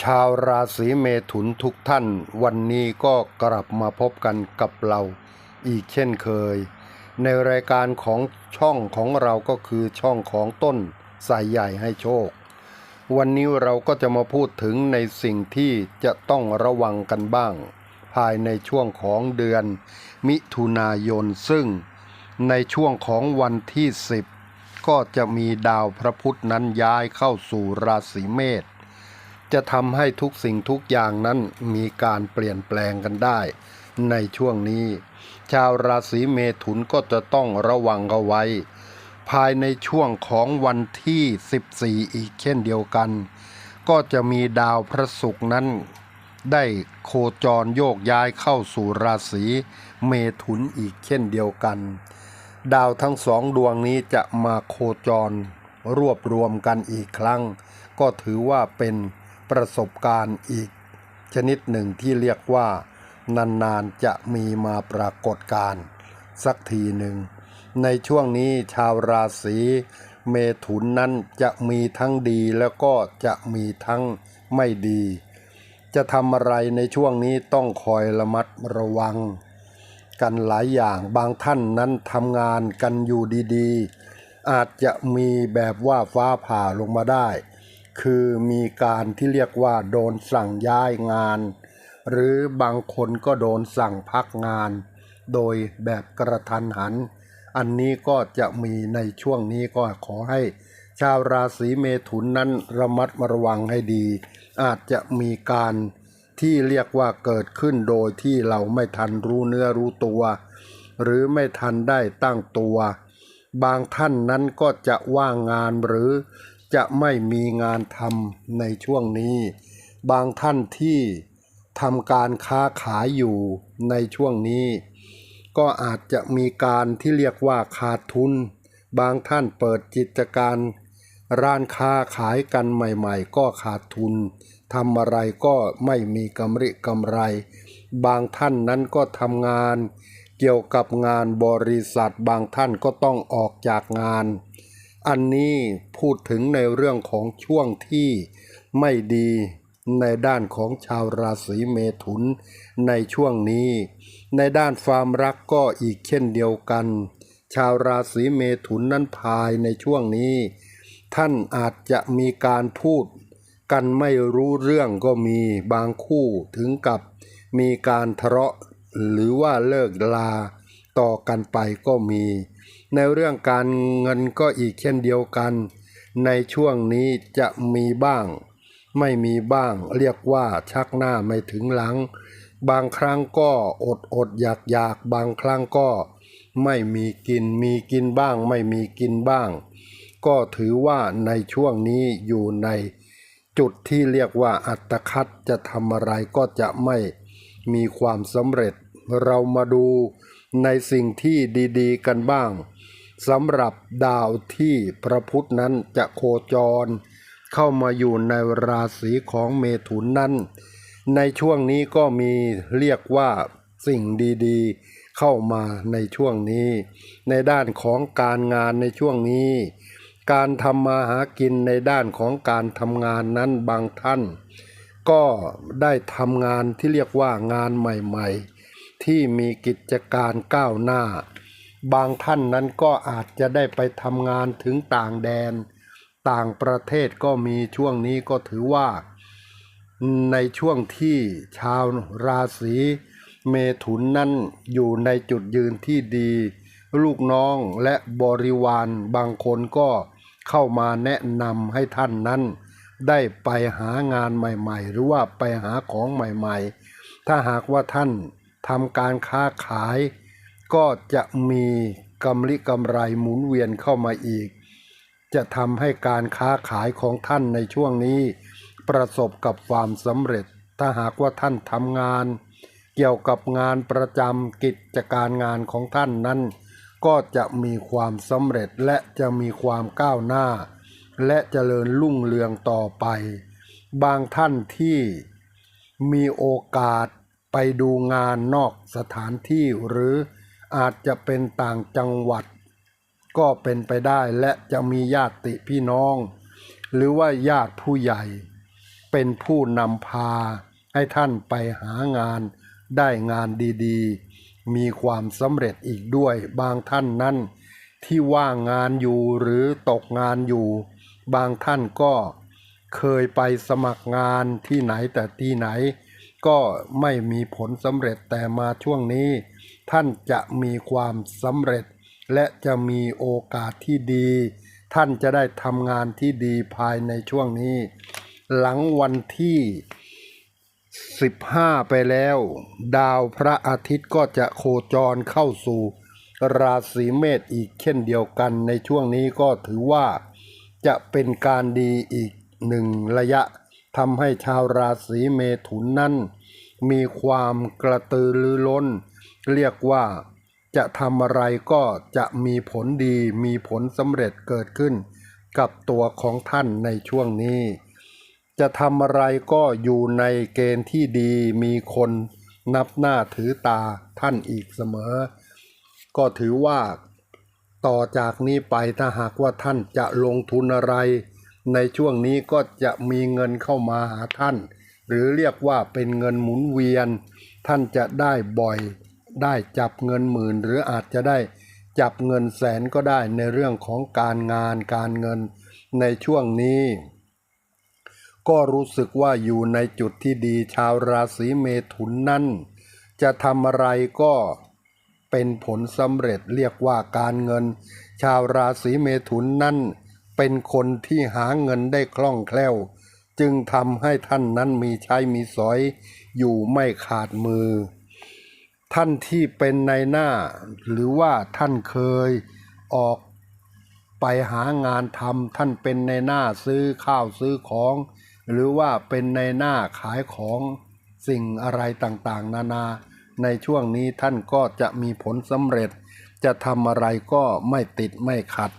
ชาวราศีเมถุนทุกท่าน วันนี้ก็กลับมาพบกันกับเราอีกเช่นเคย ในรายการของช่องของเราก็คือช่องของต้นสายใหญ่ให้โชค วันนี้เราก็จะมาพูดถึงในสิ่งที่จะต้องระวังกันบ้าง ภายในช่วงของเดือน มิถุนายนซึ่ง ในช่วงของวันที่ 10 ก็จะมีดาวพระพุธนั้นย้ายเข้าสู่ราศีเมษ จะทำให้ทุกสิ่งทุกอย่างนั้นมีการเปลี่ยนแปลงกันได้ ในช่วงนี้ ชาวราศีเมถุนก็จะต้องระวังเอาไว้ ภายในช่วงของวันที่ 14 อีกเช่นเดียวกัน ก็จะมีดาวพระศุกร์นั้น ได้โคจรโยกย้ายเข้าสู่ราศีเมถุนอีกเช่นเดียวกัน ดาวทั้งสองดวงนี้จะมาโคจรรวบรวมกันอีกครั้ง ก็ถือว่าเป็น ประสบการณ์อีก ชนิดหนึ่งที่เรียกว่า นานๆจะมีมาปรากฏการณ์สักทีหนึ่ง ในช่วงนี้ชาวราศีเมถุนนั้นจะมีทั้งดีแล้วก็จะมีทั้งไม่ดี จะทำอะไรในช่วงนี้ต้องคอยระมัดระวัง กันหลายอย่างบางท่านนั้นทำงานกันอยู่ดีๆ อาจจะมีแบบว่าฟ้าผ่าลงมาได้ คือมีการที่เรียกว่าโดนสั่งย้ายงาน หรือบางคนก็โดนสั่งพักงาน โดยแบบกระทันหัน อันนี้ก็จะมีในช่วงนี้ก็ขอให้ ชาวราศีเมถุนนั้นระมัดระวังให้ดี อาจจะมีการที่เรียกว่าเกิดขึ้นโดยที่เราไม่ทันรู้เนื้อรู้ตัว หรือไม่ทันได้ตั้งตัว บางท่านนั้นก็จะว่างงานหรือ จะไม่มีงานทำในช่วงนี้ บางท่านที่ทำการค้าขายอยู่ในช่วงนี้ ก็อาจจะมีการที่เรียกว่าขาดทุน บางท่านเปิดกิจการร้านค้าขายกันใหม่ๆ ก็ขาดทุนทำอะไรก็ไม่มีกำไรกำไร บางท่านนั้นก็ทำงาน เกี่ยวกับงานบริษัท บางท่านก็ต้องออกจากงาน อันนี้พูดถึงในเรื่องของช่วงที่ไม่ดีในด้านของชาวราศีเมถุนในช่วงนี้ ในด้านความรักก็อีกเช่นเดียวกัน ชาวราศีเมถุนนั้นภายในช่วงนี้ ท่านอาจจะมีการพูด กันไม่รู้เรื่องก็มีบางคู่ถึงกับมีการทะเลาะหรือว่าเลิกลาต่อกันไปก็มี ในเรื่องการเงินก็อีกเช่นเดียวกัน ในช่วงนี้จะมีบ้าง ไม่มีบ้าง เรียกว่าชักหน้าไม่ถึงหลัง บางครั้งก็อดอดอยากอยากบางครั้งก็ ไม่มีกินมีกินบ้าง ไม่มีกินบ้าง ก็ถือว่าในช่วงนี้อยู่ในจุดที่เรียกว่าอัตคัดจะทำอะไรก็จะไม่มีความสำเร็จ เรามาดูในสิ่งที่ดี ๆ กันบ้าง สำหรับดาวที่พระพุธนั้นจะโคจร เข้ามาอยู่ในราศีของเมถุนนั้น ในช่วงนี้ก็มีเรียกว่าสิ่งดีๆ เข้ามาในช่วงนี้ ในด้านของการงานในช่วงนี้ การทำมาหากินในด้านของการทำงานนั้นบางท่าน ก็ได้ทำงานที่เรียกว่างานใหม่ ๆ ที่มีกิจการก้าวหน้า บางท่านนั้นก็อาจจะได้ไปทำงานถึงต่างแดน ต่างประเทศก็มีช่วงนี้ก็ถือว่า ในช่วงที่ชาวราศีเมถุนนั้นอยู่ในจุดยืนที่ดี ลูกน้องและบริวารบางคนก็เข้ามาแนะนำให้ท่านนั้น ได้ไปหางานใหม่ๆ หรือว่าไปหาของใหม่ๆ ถ้าหากว่าท่านทำการค้าขาย ก็จะมีกำไรกำไรหมุนเวียนเข้ามาอีก จะทำให้การค้าขายของท่านในช่วงนี้ ประสบกับความสำเร็จ ถ้าหากว่าท่านทำงาน เกี่ยวกับงานประจำกิจการงานของท่านนั้น ก็จะมีความสำเร็จและจะมีความก้าวหน้า และเจริญรุ่งเรืองต่อไป บางท่านที่มีโอกาสไปดูงานนอกสถานที่หรือ อาจจะเป็นต่างจังหวัด ก็เป็นไปได้และจะมีญาติพี่น้อง หรือว่าญาติผู้ใหญ่ เป็นผู้นำพาให้ท่านไปหางาน ได้งานดีๆ มีความสำเร็จอีกด้วยบางท่านนั้น ที่ว่างงานอยู่หรือตกงานอยู่ บางท่านก็เคยไปสมัครงานที่ไหนแต่ที่ไหน ก็ไม่มีผลสำเร็จแต่มาช่วงนี้ ท่านจะมีความสำเร็จ และจะมีโอกาสที่ดี ท่านจะได้ทำงานที่ดีภายในช่วงนี้ หลังวันที่ 15 ไปแล้ว ดาวพระอาทิตย์ก็จะโคจรเข้าสู่ ราศีเมษอีกเช่นเดียวกันในช่วงนี้ก็ถือว่าจะเป็นการดีอีกหนึ่งระยะทำให้ชาวราศีเมถุนนั้น มีความกระตือรือร้น เรียกว่าจะทำอะไรก็จะมีผลดีมีผลสำเร็จเกิดขึ้น กับตัวของท่านในช่วงนี้ จะทำอะไรก็อยู่ในเกณฑ์ที่ดีมีคนนับหน้าถือตาท่านอีกเสมอ ก็ถือว่า ต่อจากนี้ไปถ้าหากว่าท่านจะลงทุนอะไร ในช่วงนี้ก็จะมีเงินเข้ามาหาท่าน หรือเรียกว่าเป็นเงินหมุนเวียน ท่านจะได้บ่อย ได้จับเงินหมื่น หรืออาจจะได้จับเงินแสนก็ได้ในเรื่องของการงานการเงินในช่วงนี้ ก็รู้สึกว่าอยู่ในจุดที่ดีชาวราศีเมถุนนั้นจะทำอะไรก็เป็นผลสำเร็จเรียกว่าการเงิน ชาวราศีเมถุนนั้นเป็นคนที่หาเงินได้คล่องแคล่ว จึงทำให้ท่านนั้นมีใช้มีสอยอยู่ไม่ขาดมือ ท่านที่เป็นในหน้า หรือว่าท่านเคยออกไปหางานทำท่านเป็นในหน้าซื้อข้าวซื้อของ หรือว่าเป็นในหน้าขายของสิ่งอะไรต่างๆ นานา ในช่วงนี้ท่านก็จะมีผลสำเร็จ จะทำอะไรก็ไม่ติดไม่ขัด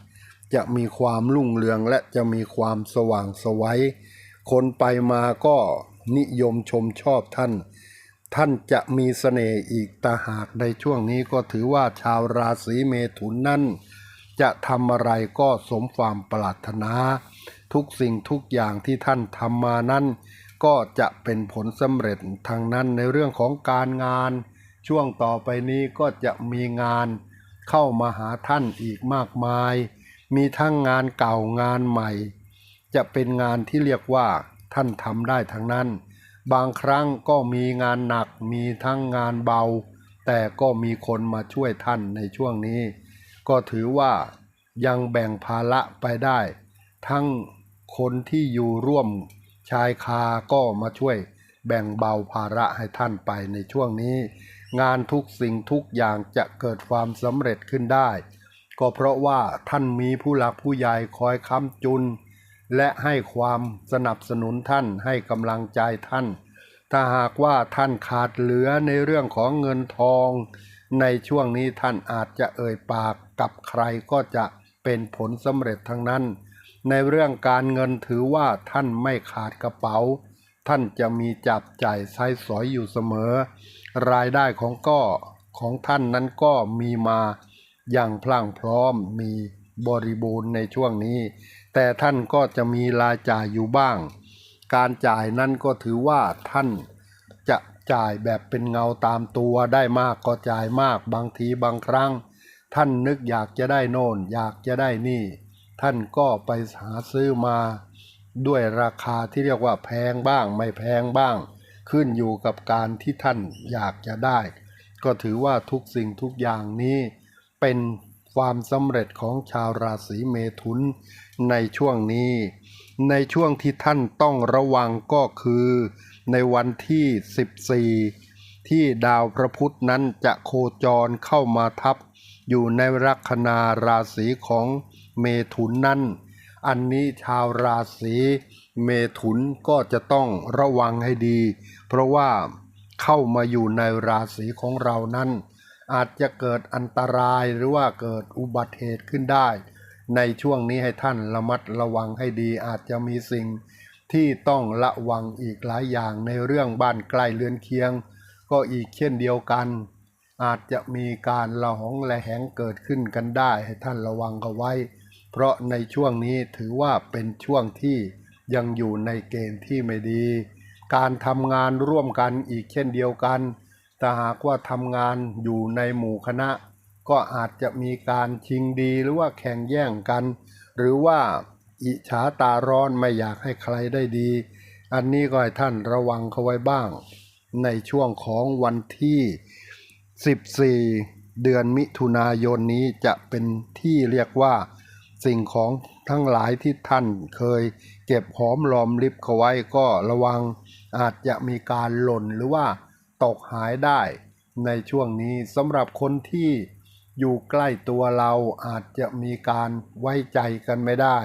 จะมีความรุ่งเรืองและจะมีความสว่างไสวัยคนไปมาก็นิยมชมชอบท่าน ท่านจะมีเสน่ห์อีกตาหากในช่วงนี้ก็ถือว่าชาวราศีเมถุนนั้น จะทำอะไรก็สมความปรารถนา ทุกสิ่งทุกอย่างที่ท่านทำมานั้น ก็จะเป็นผลสำเร็จทางนั้นในเรื่องของการงาน ช่วงต่อไปนี้ก็จะมีงานเข้ามาหาท่านอีกมากมาย มีทั้งงานเก่างานใหม่ จะเป็นงานที่เรียกว่าท่านทำได้ทั้งนั้น บางครั้งก็มีงานหนักมีทั้งงานเบา แต่ก็มีคนมาช่วยท่านในช่วงนี้ ก็ถือว่ายังแบ่งภาระไปได้ ทั้งคนที่อยู่ร่วมชายคาก็มาช่วยแบ่งเบาภาระให้ท่านไปในช่วงนี้ งานทุกสิ่งทุกอย่างจะเกิดความสำเร็จขึ้นได้ ก็เพราะว่าท่านมีผู้หลักผู้ใหญ่คอยค้ำจุน และให้ความสนับสนุนท่านให้กำลังใจท่าน ถ้าหากว่าท่านขาดเหลือในเรื่องของเงินทอง ในช่วงนี้ท่านอาจจะเอ่ยปากกับใครก็จะเป็นผลสำเร็จทั้งนั้น ในเรื่องการเงินถือว่าท่านไม่ขาดกระเป๋า ท่านจะมีจับจ่ายใช้สอยอยู่เสมอ รายได้ของก็ของท่านนั้นก็มีมาอย่างพลั่งพร้อมมีบริบูรณ์ในช่วงนี้ แต่ท่านก็จะมีรายจ่ายอยู่บ้าง การจ่ายนั้นก็ถือว่าท่านจะจ่ายแบบเป็นเงาตามตัวได้มากก็จ่ายมากบางทีบางครั้ง ท่านนึกอยากจะได้โน่น อยากจะได้นี่ ท่านก็ไปหาซื้อมา ด้วยราคาที่เรียกว่าแพงบ้างไม่แพงบ้าง ขึ้นอยู่กับการที่ท่านอยากจะได้ ก็ถือว่าทุกสิ่งทุกอย่างนี้เป็น ความสำเร็จของชาวราศีเมถุนในช่วงนี้ ในช่วงที่ท่านต้องระวังก็คือ ในวันที่ 14 ที่ดาวพระพุธนั้นจะโคจรเข้ามาทับ อยู่ในลัคนาราศีของเมถุนนั้น อันนี้ชาวราศีเมถุนก็จะต้องระวังให้ดี เพราะว่าเข้ามาอยู่ในราศีของเรานั้น อาจจะเกิดอันตรายหรือว่าเกิดอุบัติเหตุขึ้นได้ ในช่วงนี้ให้ท่านระมัดระวังให้ดี อาจจะมีสิ่งที่ต้องระวังอีกหลายอย่างในเรื่องบ้านใกล้เรือนเคียง ก็อีกเช่นเดียวกัน อาจจะมีการละหองละแหงเกิดขึ้นกันได้ ให้ท่านระวังกันไว้ เพราะในช่วงนี้ถือว่าเป็นช่วงที่ยังอยู่ในเกณฑ์ที่ไม่ดี การทำงานร่วมกันอีกเช่นเดียวกัน แต่หากว่าทำงานอยู่ในหมู่คณะ ก็อาจจะมีการชิงดีหรือว่าแข่งแย่งกัน หรือว่าอิจฉาตาร้อนไม่อยากให้ใครได้ดี อันนี้ก็ให้ท่านระวังเขาไว้บ้าง ในช่วงของวันที่ 14 เดือนมิถุนายนนี้จะเป็นที่เรียกว่าสิ่งของทั้งหลายที่ท่านเคย เก็บหอมรอมริบเขาไว้ก็ระวังอาจจะมีการหล่นหรือว่า ตกหายได้ในช่วงนี้สำหรับคนที่อยู่ใกล้ตัวเราอาจจะมีการไว้ใจกันไม่ได้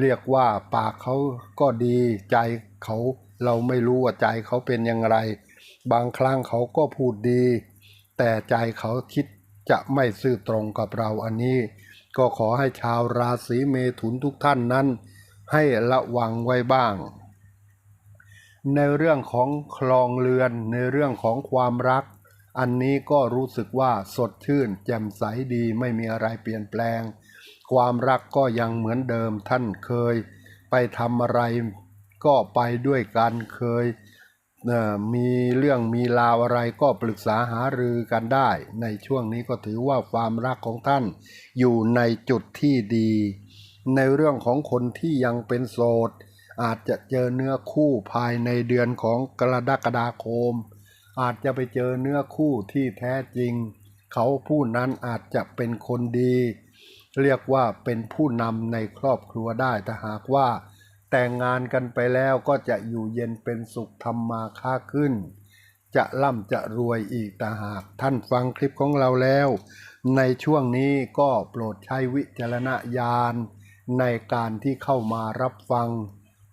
เรียกว่าปากเขาก็ดีใจเขาเราไม่รู้ว่าใจเขาเป็นอย่างไร บางครั้งเขาก็พูดดี แต่ใจเขาคิดจะไม่ซื่อตรงกับเราอันนี้ ก็ขอให้ชาวราศีเมถุนทุกท่านนั้น ให้ระวังไว้บ้าง ในเรื่องของคลองเรือน ในเรื่องของความรัก อันนี้ก็รู้สึกว่าสดชื่น แจ่มใสดีไม่มีอะไรเปลี่ยนแปลง ความรักก็ยังเหมือนเดิมท่านเคย ไปทำอะไรก็ไปด้วยกันเคยมีเรื่องมีราวอะไรก็ปรึกษาหารือกันได้ ในช่วงนี้ก็ถือว่าความรักของท่าน อยู่ในจุดที่ดี ในเรื่องของคนที่ยังเป็นโสด อาจจะเจอเนื้อคู่ภายในเดือนของกรกฎาคม อาจจะไปเจอเนื้อคู่ที่แท้จริง เขาผู้นั้นอาจจะเป็นคนดี เรียกว่าเป็นผู้นำในครอบครัวได้ถ้าหากว่า แต่งงานกันไปแล้วก็จะอยู่เย็นเป็นสุขทำมาค้าขึ้น จะร่ำจะรวยอีกแต่หากท่านฟังคลิปของเราแล้ว ในช่วงนี้ก็โปรดใช้วิจารณญาณในการที่เข้ามารับฟัง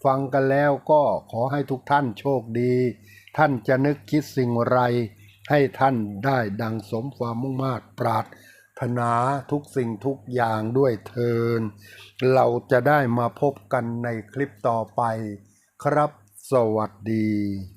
ฟังกันแล้วก็ขอให้ทุกท่านโชคดี ท่านจะนึกคิดสิ่งไร ให้ท่านได้ดังสมความมุ่งมา่ปรารถนาทุกสิ่งทุกอย่างด้วยเทิน เราจะได้มาพบกันในคลิปต่อไปครับ สวัสดี